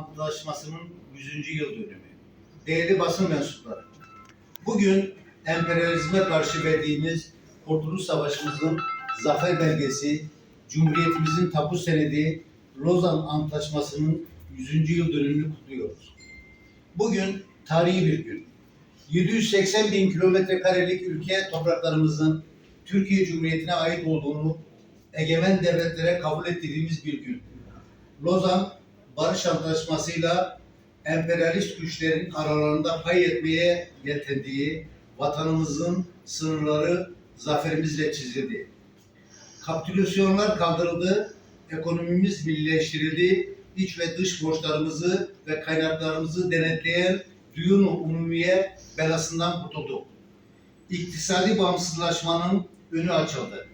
Antlaşması'nın 100. yıl dönümü. Değerli basın mensupları, bugün emperyalizme karşı verdiğimiz Kurtuluş Savaşımızın zafer belgesi, Cumhuriyetimizin tapu senedi, Lozan Antlaşması'nın 100. yıl dönümünü kutluyoruz. Bugün tarihi bir gün. 780 bin kilometre karelik ülke topraklarımızın Türkiye Cumhuriyeti'ne ait olduğunu egemen devletlere kabul ettiğimiz bir gün. Lozan Barış Antlaşması'yla emperyalist güçlerin aralarında pay etmeye yeltendiği vatanımızın sınırları zaferimizle çizildi. Kapitülasyonlar kaldırıldı, ekonomimiz millileştirildi, iç ve dış borçlarımızı ve kaynaklarımızı denetleyen düğün umumiye belasından kurtulduk. İktisadi bağımsızlaşmanın önü açıldı.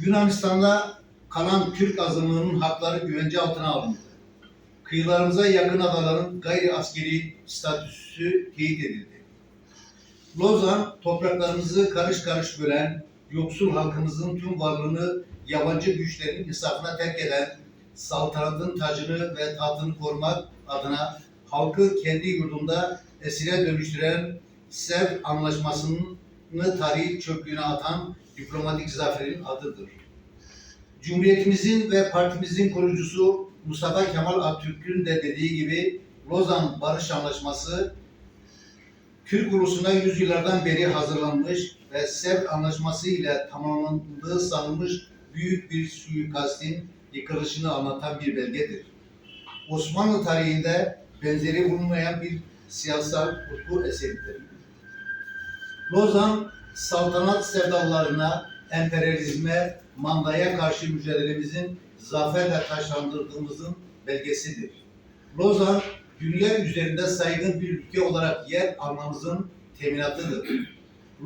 Yunanistan'da kalan Türk azınlığının hakları güvence altına alındı. Kıyılarımıza yakın adaların gayri askeri statüsü teyit edildi. Lozan topraklarımızı karış karış bölen, yoksul halkımızın tüm varlığını yabancı güçlerin hesabına terk eden, saltanatın tacını ve tahtını korumak adına halkı kendi yurdunda esire dönüştüren Sev Anlaşması'nı tarihi çöplüğüne atan diplomatik zaferin adıdır. Cumhuriyetimizin ve partimizin kurucusu Mustafa Kemal Atatürk'ün de dediği gibi Lozan Barış Anlaşması Türk ulusuna yüzyıllardan beri hazırlanmış ve Sevr Anlaşması ile tamamlandığı sanılmış büyük bir suikastin yıkılışını anlatan bir belgedir. Osmanlı tarihinde benzeri bulunmayan bir siyasal utku eseridir. Lozan saltanat sevdalarına, emperyalizme, mandaya karşı mücadelemizin zaferle taşlandırdığımızın belgesidir. Lozan, dünya üzerinde saygın bir ülke olarak yer almamızın teminatıdır.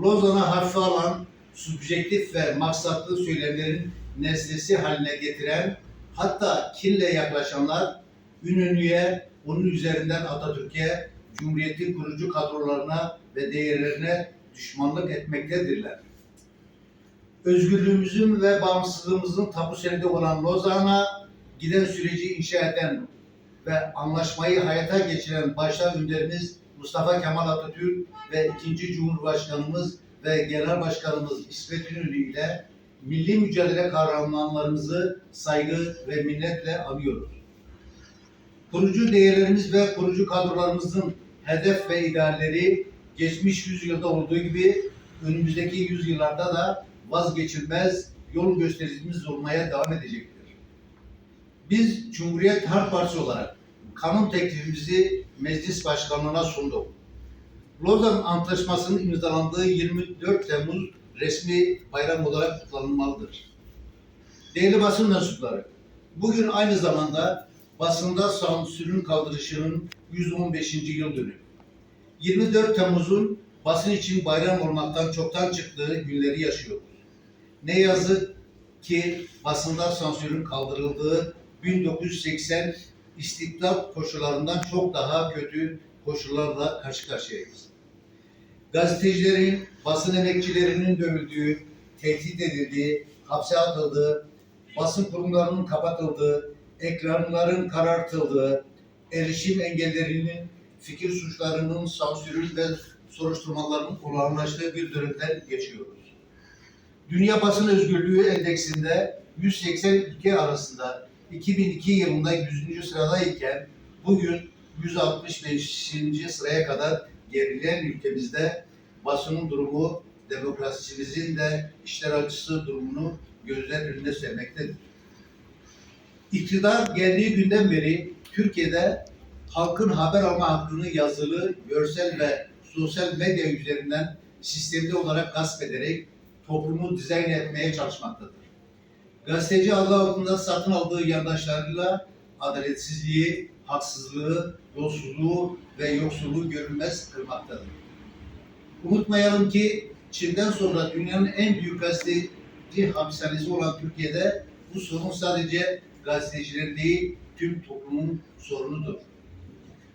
Lozan'a hafife alan, subjektif ve maksatlı söylemlerin nesnesi haline getiren, hatta kinle yaklaşanlar, Ünlü'ye, onun üzerinden Atatürk'e, Cumhuriyet'in kurucu kadrolarına ve değerlerine düşmanlık etmektedirler. Özgürlüğümüzün ve bağımsızlığımızın tapu senedi olan Lozan'a giden süreci inşa eden ve anlaşmayı hayata geçiren başta önderimiz Mustafa Kemal Atatürk ve ikinci Cumhurbaşkanımız ve Genel Başkanımız İsmet İnönü ile milli mücadele kahramanlarımızı saygı ve minnetle anıyoruz. Kurucu değerlerimiz ve kurucu kadrolarımızın hedef ve idealleri geçmiş yüzyılda olduğu gibi önümüzdeki yüzyıllarda da vazgeçilmez yol göstericimiz olmaya devam edecektir. Biz Cumhuriyet Halk Partisi olarak kanun teklifimizi meclis başkanlığına sunduk. Lozan Antlaşması'nın imzalandığı 24 Temmuz resmi bayram olarak kutlanılmalıdır. Değerli basın mensupları, bugün aynı zamanda basında sansürün kaldırışının 115. yıl dönümü. 24 Temmuz'un basın için bayram olmaktan çoktan çıktığı günleri yaşıyoruz. Ne yazık ki basında sansürün kaldırıldığı 1980 istiklal koşullarından çok daha kötü koşullarla karşı karşıyayız. Gazetecilerin, basın emekçilerinin dövüldüğü, tehdit edildiği, hapse atıldığı, basın kurumlarının kapatıldığı, ekranların karartıldığı, erişim engellerinin, fikir suçlarının, sansürün ve soruşturmaların olağanlaştığı bir dönemden geçiyoruz. Dünya Basın Özgürlüğü Endeksinde 180 ülke arasında 2002 yılında 100. sıradayken bugün 165. sıraya kadar gerileyen ülkemizde basının durumu demokrasimizin de işler acısı durumunu gözler önüne sermektedir. İktidar geldiği günden beri Türkiye'de halkın haber alma hakkını yazılı, görsel ve sosyal medya üzerinden sistemli olarak gasp ederek toplumu dizayn etmeye çalışmaktadır. Gazeteci adı altında satın aldığı yandaşlarıyla adaletsizliği, haksızlığı, yolsuzluğu ve yoksulluğu görünmez kılmaktadır. Unutmayalım ki Çin'den sonra dünyanın en büyük gazeteci hapishanesi olan Türkiye'de bu sorun sadece gazetecilerin değil tüm toplumun sorunudur.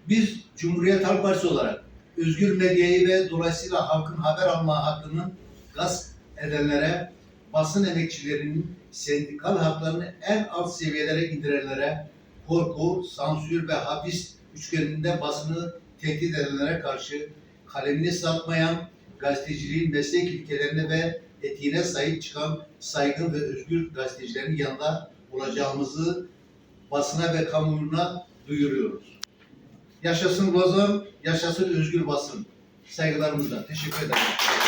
Biz Cumhuriyet Halk Partisi olarak özgür medyayı ve dolayısıyla halkın haber alma hakkının gasp edenlere, basın emekçilerinin sendikal haklarını en alt seviyelere indirenlere, korku, sansür ve hapis üçgeninde basını tehdit edenlere karşı kalemini satmayan, gazeteciliğin meslek ilkelerine ve etiğine sahip çıkan saygın ve özgür gazetecilerin yanında olacağımızı basına ve kamuoyuna duyuruyoruz. Yaşasın Lozan, yaşasın özgür basın. Saygılarımızla. Teşekkür ederim.